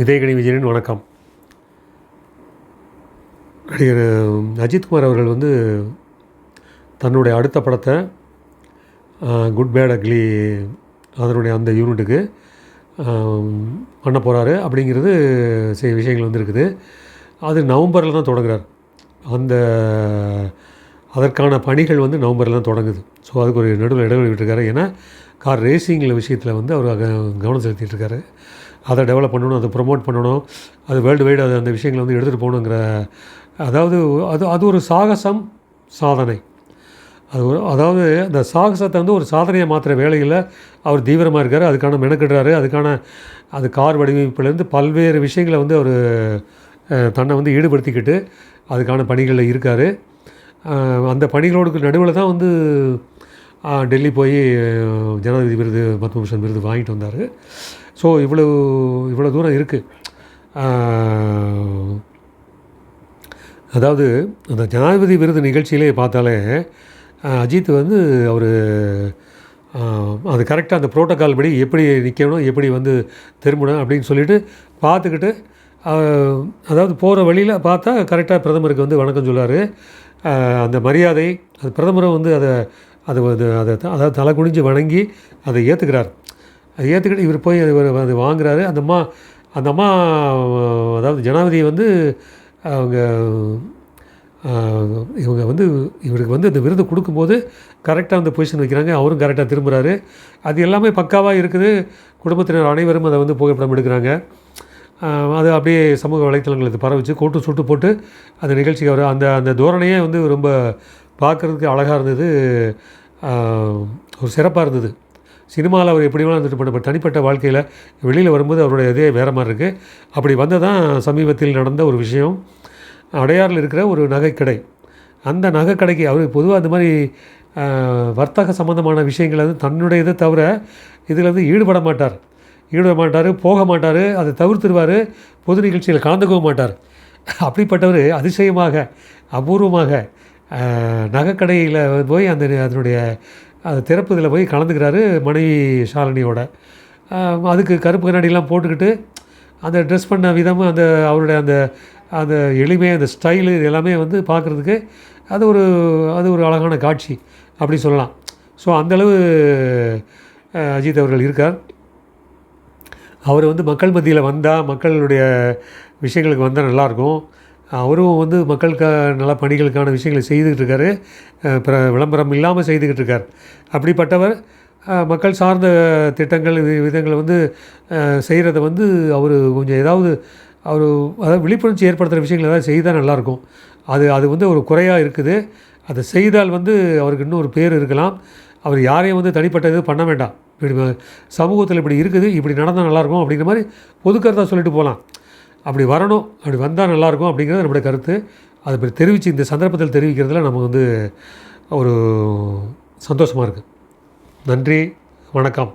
இதயகணி விஜயனின் வணக்கம். நடிகர் அஜித்குமார் அவர்கள் வந்து தன்னுடைய அடுத்த படத்தை குட் பேட் அக்லி அதனுடைய அந்த யூனிட்டுக்கு பண்ண போகிறாரு அப்படிங்கிறது சில விஷயங்கள் வந்துருக்குது. அது நவம்பரில் தான் தொடங்குறார். அந்த அதற்கான பணிகள் வந்து நவம்பரில் தான் தொடங்குது. ஸோ அதுக்கு ஒரு நடுவில் இடைவெளி விட்டுருக்காரு. ஏன்னா கார் ரேசிங்கில் விஷயத்தில் வந்து அவர் கவனம் செலுத்திட்டுருக்காரு. அதை டெவலப் பண்ணணும் அதை ப்ரொமோட் பண்ணணும் அது வேர்ல்டு வைடு அது அந்த விஷயங்களை வந்து எடுத்துகிட்டு போகணுங்கிற அதாவது அது அது ஒரு சாகசம் சாதனை. அது ஒரு அதாவது அந்த சாகசத்தை வந்து ஒரு சாதனையை மாற்றுற வேலையில் அவர் தீவிரமாக இருக்கார் அதுக்கான மெனக்கிடுறாரு அதுக்கான அது கார் வடிவமைப்புலேருந்து பல்வேறு விஷயங்களை வந்து அவர் தன்னை வந்து ஈடுபடுத்திக்கிட்டு அதுக்கான பணிகளில் இருக்கார். அந்த பணிகளோடு நடுவில் தான் வந்து டெல்லி போய் ஜனாதிபதி விருது பத்மபூஷன் விருது வாங்கிட்டு வந்தார். ஸோ இவ்வளோ இவ்வளோ தூரம் இருக்குது அதாவது அந்த ஜனாதிபதி விருது நிகழ்ச்சியிலே பார்த்தாலே அஜித் வந்து அவர் அது கரெக்டாக அந்த ப்ரோட்டோக்கால் படி எப்படி நிற்கணும் எப்படி வந்து திரும்பணும் அப்படின்னு சொல்லிட்டு பார்த்துக்கிட்டு அதாவது போகிற வழியில் பார்த்தா கரெக்டாக பிரதமருக்கு வந்து வணக்கம் சொல்லார் அந்த மரியாதை அது பிரதமரும் வந்து அதை அது வந்து அதை த- அதாவது தலை குனிஞ்சு வணங்கி அதை ஏற்றுக்கிறார் அதை ஏற்றுக்கிட்டு இவர் போய் அது அது வாங்குறாரு. அந்த அம்மா அந்த அம்மா அதாவது ஜனாதிபதி வந்து அவங்க இவங்க வந்து இவருக்கு வந்து அந்த விருது கொடுக்கும்போது கரெக்டாக அந்த பொசிஷன் வைக்கிறாங்க. அவரும் கரெக்டாக திரும்புகிறாரு அது எல்லாமே பக்காவாக இருக்குது. குடும்பத்தினர் அனைவரும் அதை வந்து புகைப்படம் எடுக்கிறாங்க. அது அப்படியே சமூக வலைத்தளங்களுக்கு பரவிச்சு. கூட்டு சுட்டு போட்டு அந்த நிகழ்ச்சிக்கு அவர் அந்த அந்த தோரணையே வந்து ரொம்ப பார்க்குறதுக்கு அழகாக இருந்தது. ஒரு சிறப்பாக இருந்தது. சினிமாவில் அவர் எப்படி வேணால் இருந்துட்டு பண்ண தனிப்பட்ட வாழ்க்கையில் வெளியில் வரும்போது அவருடைய இதே வேறு மாதிரி இருக்குது அப்படி வந்ததான் சமீபத்தில் நடந்த ஒரு விஷயம். அடையாறில் இருக்கிற ஒரு நகைக்கடை. அந்த நகைக்கடைக்கு அவர் பொதுவாக அந்த மாதிரி வர்த்தக சம்மந்தமான விஷயங்கள் வந்து தன்னுடைய இதை தவிர இதில் வந்து ஈடுபட மாட்டார். ஈடுபட மாட்டார் போக மாட்டார் அதை தவிர்த்துருவார் பொது நிகழ்ச்சியில் கலந்துக்கவும் மாட்டார். அப்படிப்பட்டவர் அதிசயமாக அபூர்வமாக நகைக்கடையில் போய் அந்த அதனுடைய அது திறப்புதில் போய் கலந்துக்கிறாரு மனைவி ஷாலினியோட. அதுக்கு கருப்பு கண்ணாடிலாம் போட்டுக்கிட்டு அந்த ட்ரெஸ் பண்ண விதம் அந்த அவருடைய அந்த அந்த எளிமை அந்த ஸ்டைலு இது எல்லாமே வந்து பார்க்குறதுக்கு அது ஒரு அது ஒரு அழகான காட்சி அப்படி சொல்லலாம். ஸோ அந்தளவு அஜித் அவர்கள் இருக்கார். அவர் வந்து மக்கள் மத்தியில் வந்தால் மக்களுடைய விஷயங்களுக்கு வந்தால் நல்லாயிருக்கும் அவரும் வந்து மக்களுக்கு நல்ல பணிகளுக்கான விஷயங்களை செய்துக்கிட்டு இருக்காரு பிற விளம்பரம் இல்லாமல் செய்துக்கிட்டு இருக்கார் அப்படிப்பட்டவர் மக்கள் சார்ந்த திட்டங்கள் வி- விதங்களை வந்து செய்கிறத வந்து அவர் கொஞ்சம் ஏதாவது அவர் அதாவது விழிப்புணர்ச்சி ஏற்படுத்துகிற விஷயங்கள் ஏதாவது செய்தால் நல்லாயிருக்கும் அது அது வந்து ஒரு குறையாக இருக்குது. அதை செய்தால் வந்து அவருக்கு இன்னும் ஒரு பேர் இருக்கலாம். அவர் யாரையும் வந்து தனிப்பட்ட இது பண்ண வேண்டாம். இப்படி சமூகத்தில் இப்படி இருக்குது இப்படி நடந்தால் நல்லாயிருக்கும் அப்படிங்கிற மாதிரி பொதுக்கருத்தாக சொல்லிட்டு போகலாம் அப்படி வரணும் அப்படி வந்தால் நல்லாயிருக்கும் அப்படிங்கிறது நம்முடைய கருத்து. அதை இப்படி தெரிவித்து இந்த சந்தர்ப்பத்தில் தெரிவிக்கிறதுல நமக்கு வந்து ஒரு சந்தோஷமாக இருக்குது நன்றி வணக்கம்.